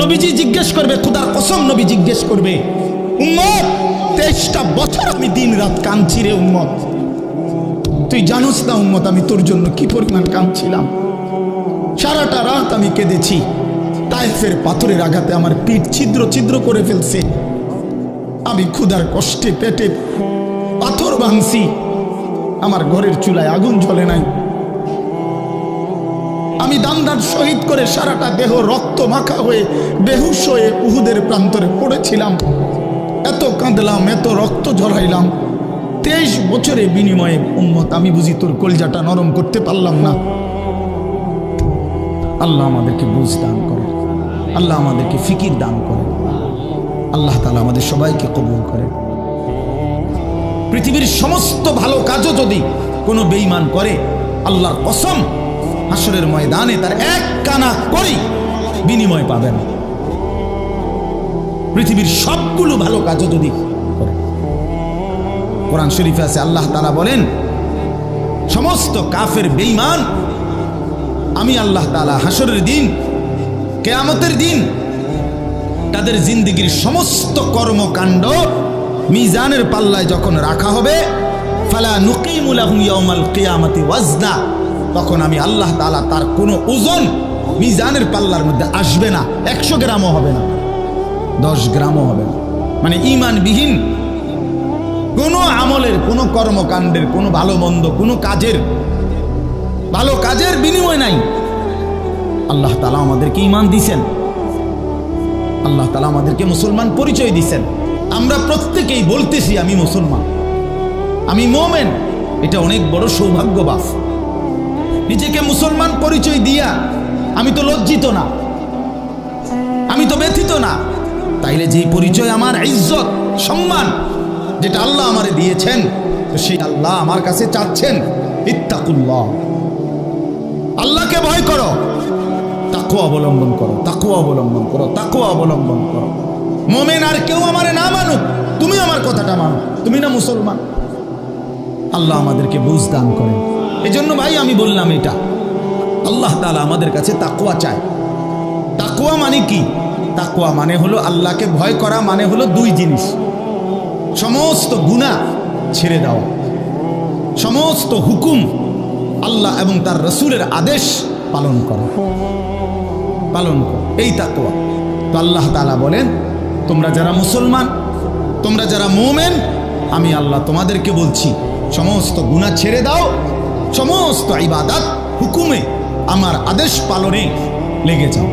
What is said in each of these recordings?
নবীজি জিজ্ঞেস করবে, খুদার কসম নবী জিজ্ঞেস করবে, উম্মত, তেইশটা বছর আমি দিন রাত কাঁদছি রে উম্মত। তুই জানোস না উম্মত, আমি তোর জন্য কি পরিমাণ কাঁদছিলাম। সারাটা রাত আমি কেঁদেছি, তাইফের পাথরের আঘাতে আমার পিঠ ছিদ্র ছিদ্র করে ফেলছে। আমি ক্ষুধার কষ্টে পেটে পাথর ভাঙছি, আমার ঘরের চুলায় আগুন জ্বলে নাই। আমি দান্দার শহীদ করে সারাটা দেহ রক্ত মাখা হয়ে বেহুশ হয়ে উহুদের প্রান্তরে পড়েছিলাম। এত কাঁদলাম, এত রক্ত ঝরাইলাম। তেইশ বছরের বিনিময়ে উম্মত, আমি বুঝি তোর কলজাটা নরম করতে পারলাম না। আল্লাহ আমাদেরকে বুঝ দান করে। আল্লাহ আমাদেরকে ফিকির দান করে। আল্লাহ তালা আমাদের সবাইকে কবুল করে। পৃথিবীর সমস্ত ভালো কাজও যদি কোনো বেইমান করে, আল্লাহর কসম হাসরের ময়দানে তার এক কানা করেই বিনিময় পাবেন। পৃথিবীর সবগুলো ভালো কাজও যদি কোরআন শরীফে আছে, আল্লাহ তালা বলেন, সমস্ত কাফের বেইমান আমি আল্লাহ তালা হাসরের দিন, কেয়ামতের দিন তাদের জিন্দিগির সমস্ত কর্মকাণ্ড মিজানের পাল্লায় যখন রাখা হবে, ফালা নুকিমুলাহুম ইয়াউমাল কিয়ামাতি ওয়াজনা। তখন আমি আল্লাহ তাআলা তার কোনো ওজন মিজানের পাল্লার মধ্যে আসবে না। একশো গ্রামও হবে না। দশ গ্রামও হবে না। মানে ইমানবিহীন কোনো আমলের, কোনো কর্মকাণ্ডের, কোনো ভালো মন্দ, কোনো কাজের, ভালো কাজের বিনিময় নাই। আল্লাহ তালা আমাদেরকে ইমান দিছেন। আল্লাহ তালা আমাদেরকে মুসলমান পরিচয় দিছেন। আমরা প্রত্যেকেই বলতেছি, আমি মুসলমান। আমি মোমেন। এটা অনেক বড় সৌভাগ্য বাস নিজেকে মুসলমান পরিচয় দিয়া আমি তো লজ্জিত না। আমি তো ব্যথিত না। তাইলে যে পরিচয় আমার ইজ্জত, সম্মান, যেটা আল্লাহ আমারে দিয়েছেন সেই আল্লাহ আমার কাছে চাচ্ছেন, ইত্তাকুল্লাহ। আল্লাহকে ভয় করো। তাকু অবলম্বন করো তাকু অবলম্বন করো তাকু অবলম্বন করো। মোমেন আর কেউ আমারে না মানুক তুমি আমার কথাটা মানো, তুমি না মুসলমান। আল্লাহ আমাদেরকে বুঝ দান করেন। এই জন্য ভাই আমি বললাম এটা। আল্লাহ তালা আমাদের কাছে তাকুয়া চায়। তাকুয়া মানে কি? তাকুয়া মানে হলো আল্লাহকে ভয় করা মানে হলো দুই জিনিস। সমস্ত গুণা ছেড়ে দাও সমস্ত হুকুম আল্লাহ এবং তার রসুলের আদেশ পালন করো। পালন করো। এই তাকুয়া তো আল্লাহ তালা বলেন, তোমরা যারা মুসলমান, তোমরা যারা মোমেন, আমি আল্লাহ তোমাদেরকে বলছি, সমস্ত গুণা ছেড়ে দাও সমস্ত ইবাদত হুকুমে আমার আদেশ পালনে লেগে যাও।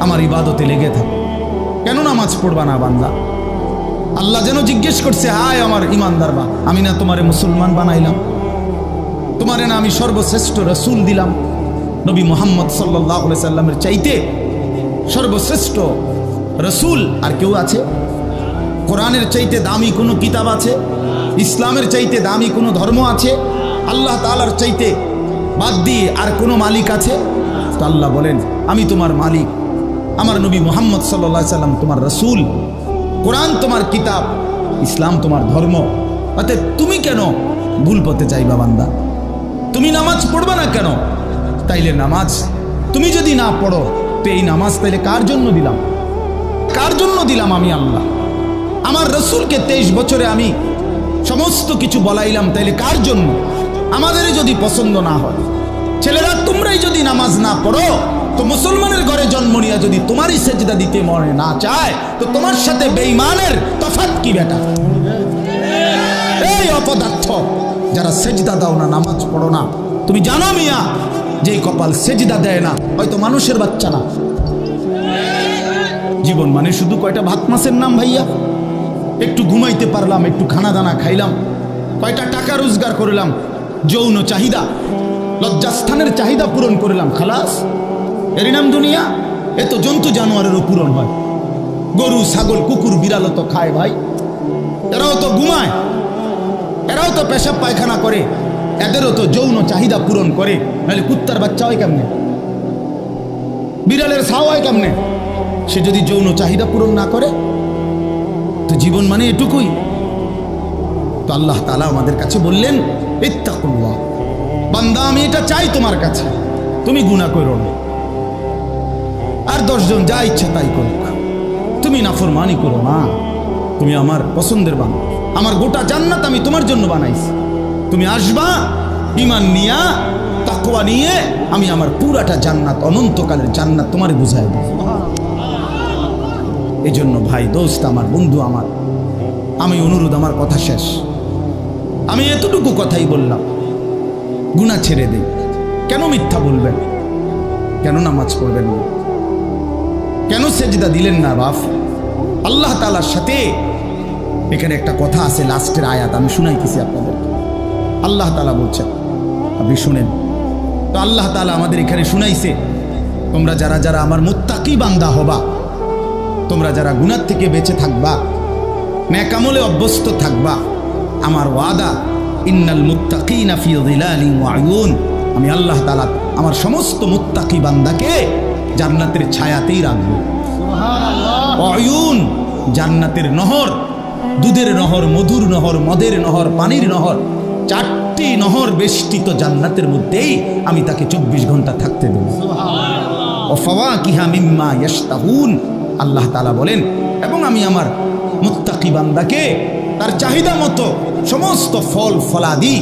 আমার ইবাদতে লেগে থাকো। কেন নামাজ পড়বা না বান্দা? আল্লাহ যেন জিজ্ঞেস করছে, হায় আমার ইমানদার বা, আমি না তোমারে মুসলমান বানাইলাম। তোমারে না আমি সর্বশ্রেষ্ঠ রসুল দিলাম। নবী মোহাম্মদ সাল্লাহ সাল্লামের চাইতে সর্বশ্রেষ্ঠ রসুল আর কেউ আছে? কোরআনের চাইতে দামি কোনো কিতাব আছে? ইসলামের চাইতে দামি কোনো ধর্ম আছে? আল্লাহ তালার চাইতে বাদ দিয়ে আর কোনো মালিক আছে? তো আল্লাহ বলেন, আমি তোমার মালিক। আমার নবী মোহাম্মদ সাল্লা সাল্লাম তোমার রসুল। কোরআন তোমার কিতাব, ইসলাম তোমার ধর্ম। অতএব তুমি কেন ভুল পথে চাইবা বান্দা? তুমি নামাজ পড়বা না কেন? তাইলে নামাজ। তুমি যদি না পড়ো, তো এই নামাজ তাইলে কার জন্য দিলাম? কার জন্য দিলাম আমি আল্লাহ? আমার রসুলকে তেইশ বছরে আমি সমস্ত কিছু বলাইলাম, তাইলে কার জন্য? আমাদের যদি পছন্দ না হয়। ছেলেরা, তোমরাই যদি নামাজ না পড়ো, তো মুসলমানের ঘরে জন্ম নিয়ে যদি তোমারই সেজদা দিতে মনে না চায়, তো তোমার সাথে বেইমানের তফাৎ কি বেটা? এই অপদার্থ, যারা সেজদা দাও না, নামাজ পড়ো না। তুমি জানো মিয়া যে কপাল সেজদা দেয় না, হয়তো মানুষের বাচ্চা না। জীবন মানে শুধু কয়টা ভাত মাছের নাম ভাইয়া? একটু ঘুমাইতে পারলাম, একটু খানা দানা খাইলাম, কয়টা টাকা রোজগার করলাম যৌন চাহিদা। লজ্জাস্থানের চাহিদা পূরণ করলাম, খালাস। এরই নাম দুনিয়া? এ তো জন্তু জানোয়ারেরও পূরণ হয়। গরু, ছাগল, কুকুর বিড়ালও তো খায় ভাই। এরাও তো ঘুমায়। এরাও তো পেশাব পায়খানা করে। এদেরও তো যৌন চাহিদা পূরণ করে। নাহলে কুত্তার বাচ্চা হয় কেমনে? বিড়ালের ছাও হয় কেমনে? সে যদি যৌন চাহিদা পূরণ না করে, তো জীবন মানে এটুকুই। তো আল্লাহ তালা আমাদের কাছে বললেন ইত্তাকুল্লাহ। বান্দা, আমি এটা চাই তোমার কাছে। তুমি গুণা করো না। আর দশজন যা ইচ্ছা তাই করুক। তুমি নাফরমানি করো না। তুমি আমার পছন্দের বান আমার গোটা জান্নাত আমি তোমার জন্য বানাইছি। তুমি আসবা ইমান নিয়া, তাকওয়া নিয়ে আমি আমার পুরাটা জান্নাত, অনন্তকালের জান্নাত তোমারে বুঝাই দেব। এই জন্য ভাই, দোস্ত আমার, বন্ধু আমার, আমি অনুরোধ, আমার কথা শেষ। আমি এতটুকু কথাই বললাম। গুণা ছেড়ে দেই কেন মিথ্যা বলবেন? কেন নামাজ পড়বেন না? কেন সেজদা দিলেন না বাপ? আল্লাহ তালার সাথে এখানে একটা কথা আছে, লাস্টের আয়াত, আমি শুনাইতেছি আপনাদের। আল্লাহ তালা বলছেন, আপনি শুনেন। তো আল্লাহ তালা আমাদের এখানে শুনাইছে, তোমরা যারা যারা আমার মুত্তাকি বান্দা হবা, তোমরা যারা গুণার থেকে বেঁচে থাকবা, ন্যাকামলে অভ্যস্ত থাকবা আমার ওয়াদা ইন্নাল মুত্তাকিনা ফি যিলালিন ওয়া আয়ুন আমি আল্লাহ তাআলা আমার সমস্ত মুত্তাকি বান্দাকে জান্নাতের ছায়াতেই রাখব। অয়ুন জান্নাতের নহর দুধের নহর মধুর নহর মদের নহর পানির নহর চারটি নহর বেষ্টিত জান্নাতের মধ্যেই আমি তাকে চব্বিশ ঘণ্টা থাকতে দেব। ও ফাওয়াকিহা মিম্মা ইয়াশতাহুন। আল্লাহ তালা বলেন এবং আমি আমার মুত্তাকি বান্দাকে তার চাহিদা মতো সমস্ত ফল, ফলাদি,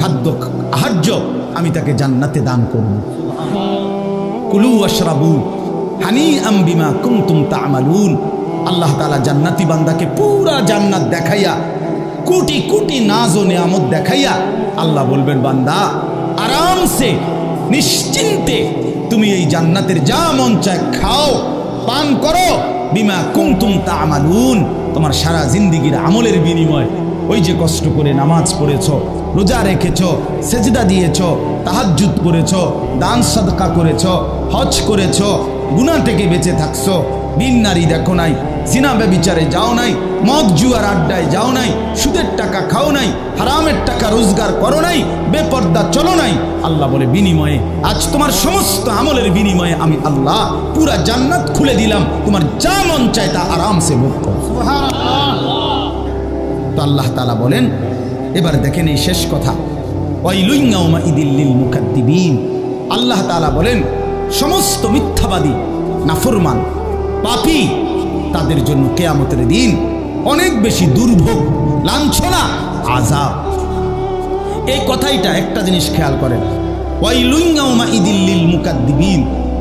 খাদ্য, আহার্য আমি তাকে জান্নাতে দান করব। কুলু আশরাবু হানি আম্বিমা কুমতুম তামালুন। আল্লাহ তাআলা জান্নাতি বান্দাকে পুরা জান্নাত দেখাইয়া, কোটি কোটি নাজ ও নিয়ামত দেখাইয়া আল্লাহ বলবেন, বান্দা, আরামসে, নিশ্চিন্তে তুমি এই জান্নাতের যা মন চায় খাও, পান করো। বিমা কুমতুম তা আমালুন তোমার সারা জিন্দিগির আমলের বিনিময় ওই যে কষ্ট করে নামাজ পড়েছ, রোজা রেখেছ, সেজদা দিয়েছ তাহাজুত করেছ, দান সদকা করেছ, হজ করেছ গুণা থেকে বেঁচে থাকছ, দিন নারী দেখো নাই জিনা ব্যবিচারে যাও নাই, মদ জুয়ার আড্ডায় যাও নাই, সুদের টাকা খাও নাই, হারামের টাকা রোজগার করো নাই, বেপর্দা চলো নাই। আল্লাহ বলে, বিনিময়ে, আজ তোমার সমস্ত আমলের বিনিময়ে আমি আল্লাহ পুরা জান্নাত খুলে দিলাম। তোমার যা মন চায় তা আরামসে ভোগ করো। তো আল্লাহ তালা বলেন, এবার দেখেন এই শেষ কথা। ওয়াইলুইঙ্গাউমা ইদিল্লিল মুকাদ্দিবিন। আল্লাহ তালা বলেন, সমস্ত মিথ্যাবাদী, নাফরমান, পাপী তাদের জন্য কেয়ামতের দিন অনেক বেশি দুর্ভোগ, লাঞ্ছনা আজাব এই কথাইটা একটা জিনিস খেয়াল করেন। ওয়াইলুইঙ্গাউমা ইদিল্লিল মুকাদ্দিবিন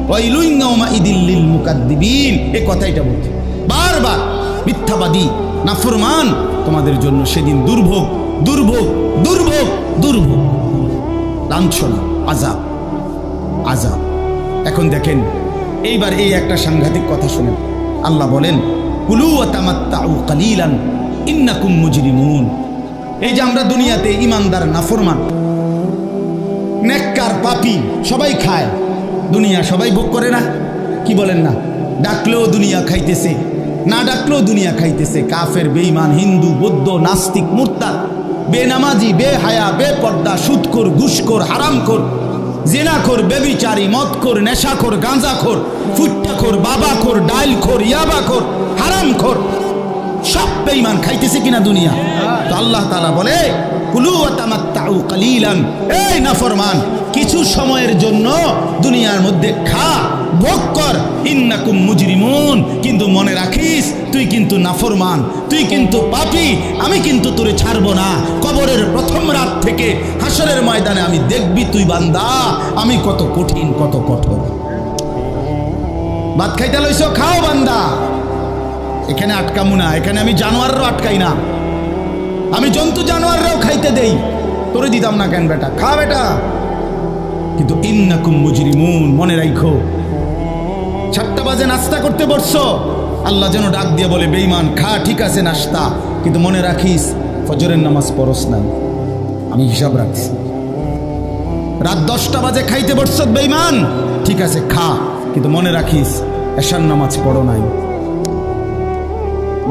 ওয়াইলুইঙ্গাউমা ইদিল্লিল মুকাদ্দিবিন, এই কথাইটা বলছে। বারবার মিথ্যাবাদী, নাফরমান, তোমাদের জন্য সেদিন দুর্ভোগ দুর্ভোগ দুর্ভোগ দুর্ভোগ, লাঞ্ছনা আজাব আজাব এখন দেখেন, এইবার এই একটা সাংঘাতিক কথা শুনেন। আল্লাহ বলেন, কুলু তামাত্তাউ কালিলান, ইন্নাকুম মুজরিমুন। এই যে আমরা দুনিয়াতে ইমানদার, নাফরমান, নেককার, পাপি, সবাই খায়। দুনিয়া সবাই ভোগ করে না। কি বলেন না? ডাকলেও দুনিয়া খাইতেছে, না ডাকলেও দুনিয়া খাইতেছে। কাফের, বেঈমান, হিন্দু, বৌদ্ধ, নাস্তিক, মুরতাদ, বেনামাজি, বেহায়া, বেপর্দা সুদখোর ঘুষখোর, হারামখোর। জেনাখোর বেবিচারি মদখোর নেশাখোর গাঁজাখোর ফুট্টাখোর বাবাখোর ডাইলখোর ইয়াবাখোর হারামখোর সব বেইমান খাইতেছে কিনা দুনিয়া? তো আল্লাহ তালা বলে নাফরমান, কিছু সময়ের জন্য দুনিয়ার মধ্যে খা। ভোগ কর। ইন্নাকুম মুজরিমুন। কিন্তু মনে রাখিস, তুই কিন্তু নাফরমান, তুই কিন্তু পাপী, আমি কিন্তু তোরে ছাড়বো না। কবরের প্রথম রাত থেকে হাসরের ময়দানে আমি দেখবি তুই বান্দা, আমি কত কঠিন, কত কঠোর। ভাত খাইতে লইছ, খাও বান্দা। এখানে আটকামু না, এখানে আমি জানোয়ারও আটকাই না। আমি জন্তু জানোয়াররাও খাইতে দেই। তোরে দিতাম না কেন বেটা? খা বেটা। কিন্তু ইন্নাকুম মুজরিমুন, মনে রাখো সাতটা বাজে নাস্তা করতে বসছো? আল্লাহ যেন ডাক দিয়ে বলে বেইমান খা, ঠিক আছে, নাস্তা। কিন্তু মনে রাখিস, ফজরের নামাজ পরস নাই। আমি হিসাব রাখছি। রাত দশটা বাজে খাইতে বসছ বেইমান ঠিক আছে, খা। কিন্তু মনে রাখিস, এশার নামাজ পড়ো নাই।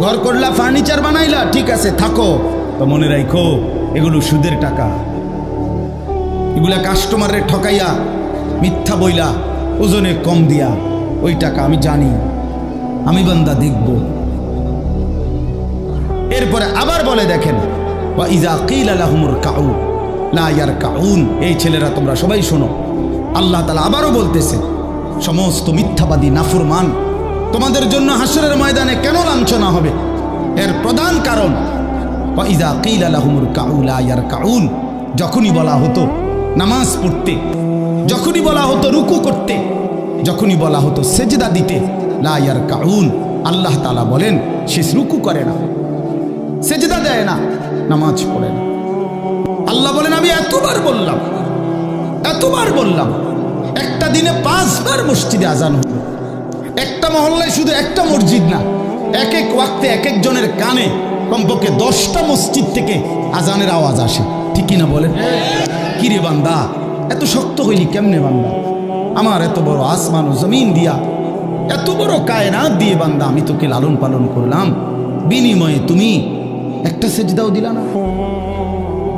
ঘর করলা, ফার্নিচার বানাইলা, ঠিক আছে, থাকো। তো মনে রাখো এগুলো সুদের টাকা। এগুলা কাস্টমারের ঠকাইয়া, মিথ্যা বইলা, ওজনে কম দিয়া। ওই টাকা আমি জানি। আমি বান্দা দেখব। এরপরে আবার বলে দেখেন বা ইজা কিল কাউ লা ইয়ার কাউন এই ছেলেরা তোমরা সবাই শোনো। আল্লাহ তালা আবারও বলতেছে, সমস্ত মিথ্যাবাদী, নাফরমান, তোমাদের জন্য হাসরের ময়দানে কেন লাঞ্ছনা হবে? এর প্রধান কারণ ওয়াইদা কিলা লাহুমুর কাউলা ইয়ার কাউন যখনই বলা হতো নামাজ পড়তে, যখনই বলা হতো রুকু করতে যখনই বলা হতো সেজদা দিতে, লা ইয়ার কাউন আল্লাহ তালা বলেন সে রুকু করে না। সেজদা দেয় না, নামাজ পড়ে না। আল্লাহ বলেন, আমি এতবার বললাম এতবার বললাম, একটা দিনে পাঁচবার মসজিদে আজান হলো। একটা মহল্লায় শুধু একটা মসজিদ না, এক এক ওয়াক্তে এক একজনের কানে কমপক্ষে দশটা মসজিদ থেকে আজানের আওয়াজ আসে। ঠিক কিনা বলেন? কিরে বান্দা, এত শক্ত হইলি কেমনে বান্দা? আমার এত বড় আসমান ও জমিন দিয়া এত বড় কায়নাত দিয়ে বান্দা আমি তোকে লালন পালন করলাম। বিনিময়ে তুমি একটা সেজদাও দিলা না।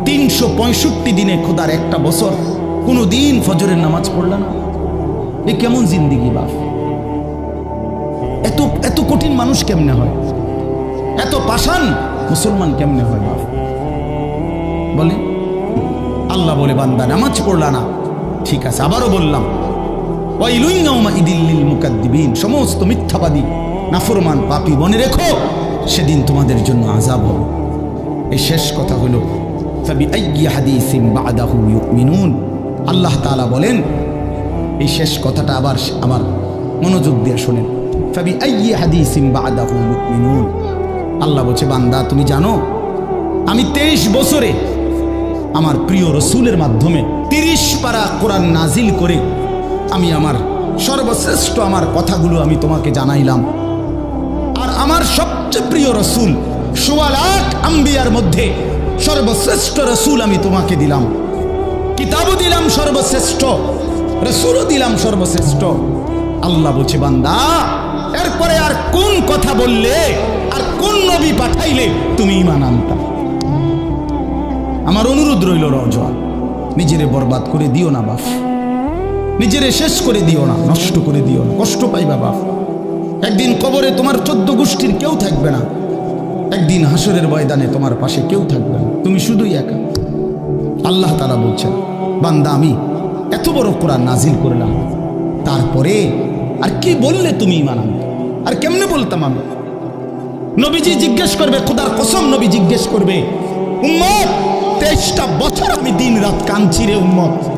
তিনশো পঁয়ষট্টি দিনে খোদার একটা বছর কোনো দিন ফজরের নামাজ পড়ল না। এ কেমন জিন্দিগি বাপ। এত এত কঠিন মানুষ কেমনে হয়? এত পাষাণ মুসলমান কেমনে হয় বাপ? বলে আল্লাহ বলে, বান্দা, নামাজ পড়লা না। ঠিক আছে, আবারও বললাম সমস্ত মিথ্যাবাদী, নাফরমান পাপী মনে রেখো, সেদিন তোমাদের জন্য আজাব হবে। এই শেষ কথা হলো আল্লাহ তাআলা বলেন, এই শেষ কথাটা আবার আবার মনোযোগ দিয়ে শোনেন। আল্লাহ বলছে, বান্দা, তুমি জানো, আমি তেইশ বছরে আমার প্রিয় রসুলের মাধ্যমে তিরিশ পারা কোরআন নাজিল করে আমি আমার সর্বশ্রেষ্ঠ আমার কথাগুলো আমি তোমাকে জানাইলাম। আর আমার সবচেয়ে প্রিয় রসুল সোয়া লাখ আম্বিয়ার মধ্যে সর্বশ্রেষ্ঠ রসুল আমি তোমাকে দিলাম। কিতাবও দিলাম সর্বশ্রেষ্ঠ, রসুলও দিলাম সর্বশ্রেষ্ঠ। আল্লাহ বলছে, বান্দা, এরপরে আর কোন কথা বললে, আর কোন নবী পাঠাইলে তুমি ইমান আনতা? আমার অনুরোধ রইল রজওয়ান নিজেরে বরবাদ করে দিও না বাপ। নিজেরে শেষ করে দিও না, নষ্ট করে দিও না, কষ্ট পাইবা বাপ একদিন কবরে তোমার চোদ্দ গোষ্ঠীর কেউ থাকবে না। একদিন হাসরের ময়দানে তোমার পাশে কেউ থাকবে না। তুমি শুধুই একা। আল্লাহ তারা বলছেন, বান্দা, আমি এত বড় কোরআন নাজিল করলাম। তারপরে আর কি বললে তুমি ইমান আর কেমনে বলতাম আমি? নবীজি জিজ্ঞেস করবে, খোদার কসম নবী জিজ্ঞেস করবে, উম্মত, তেইশটা বছর আমি দিন রাত কাঁদছি রে উম্মত।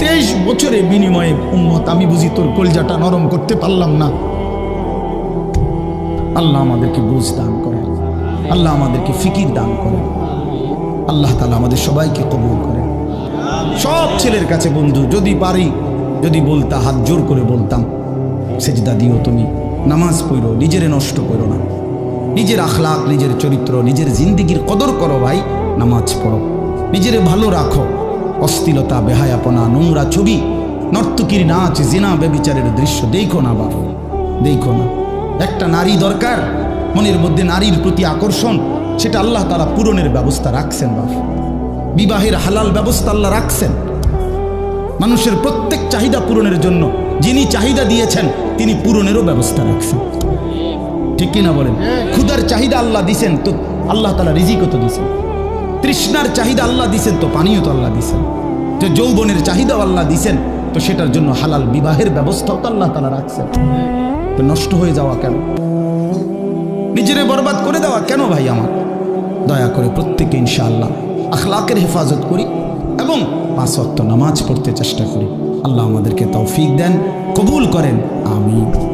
তেইশ বছরে বিনিময়ে উম্মত, আমি বুঝি তোর কলজাটা নরম করতে পারলাম না। আল্লাহ আমাদেরকে বুঝ দান করেন। আল্লাহ আমাদেরকে ফিকির দান করেন। আল্লাহ তালা আমাদের সবাইকে কবুল করেন। সব ছেলের কাছে বন্ধু, যদি পারি, যদি বলতা, হাত জোর করে বলতাম, সেজদা দিও তুমি। নামাজ পড়ো, নিজের নষ্ট করো না। নিজের আখলাক নিজের চরিত্র, নিজের জিন্দিগির কদর করো ভাই, নামাজ পড়ো। নিজেরে ভালো রাখো। অস্থিলতা বেহায়াপনা নোংরা ছবি নর্তকীর নাচ জিনা বেবিচারের দৃশ্য দেখো না বাপ দেখো না। একটা নারী দরকার মনের মধ্যে নারীর প্রতি আকর্ষণ সেটা আল্লাহ তারা পূরণের ব্যবস্থা রাখছেন বাপ। বিবাহের হালাল ব্যবস্থা আল্লাহ রাখছেন। মানুষের প্রত্যেক চাহিদা পূরণের জন্য যিনি চাহিদা দিয়েছেন তিনি পূরণেরও ব্যবস্থা রাখছেন। ঠিক কিনা বলেন? ক্ষুদার চাহিদা আল্লাহ দিছেন তো আল্লাহ তালা রিজিকও তো দিছেন। তৃষ্ণার চাহিদা আল্লাহ দিছেন, তো পানীয় তো আল্লাহ দিছেন। যে যৌবনের চাহিদাও আল্লাহ দিছেন, তো সেটার জন্য হালাল বিবাহের ব্যবস্থাও তো আল্লাহ তালা রাখছেন। তো নষ্ট হয়ে যাওয়া কেন? নিজেরে বরবাদ করে দেওয়া কেন ভাই আমার? দয়া করে প্রত্যেকে ইনশাআল্লাহ আখলাকের হেফাজত করি এবং পাঁচ ওয়াক্ত নামাজ পড়তে চেষ্টা করি। আল্লাহ আমাদেরকে তৌফিক দেন, কবুল করেন, আমিন।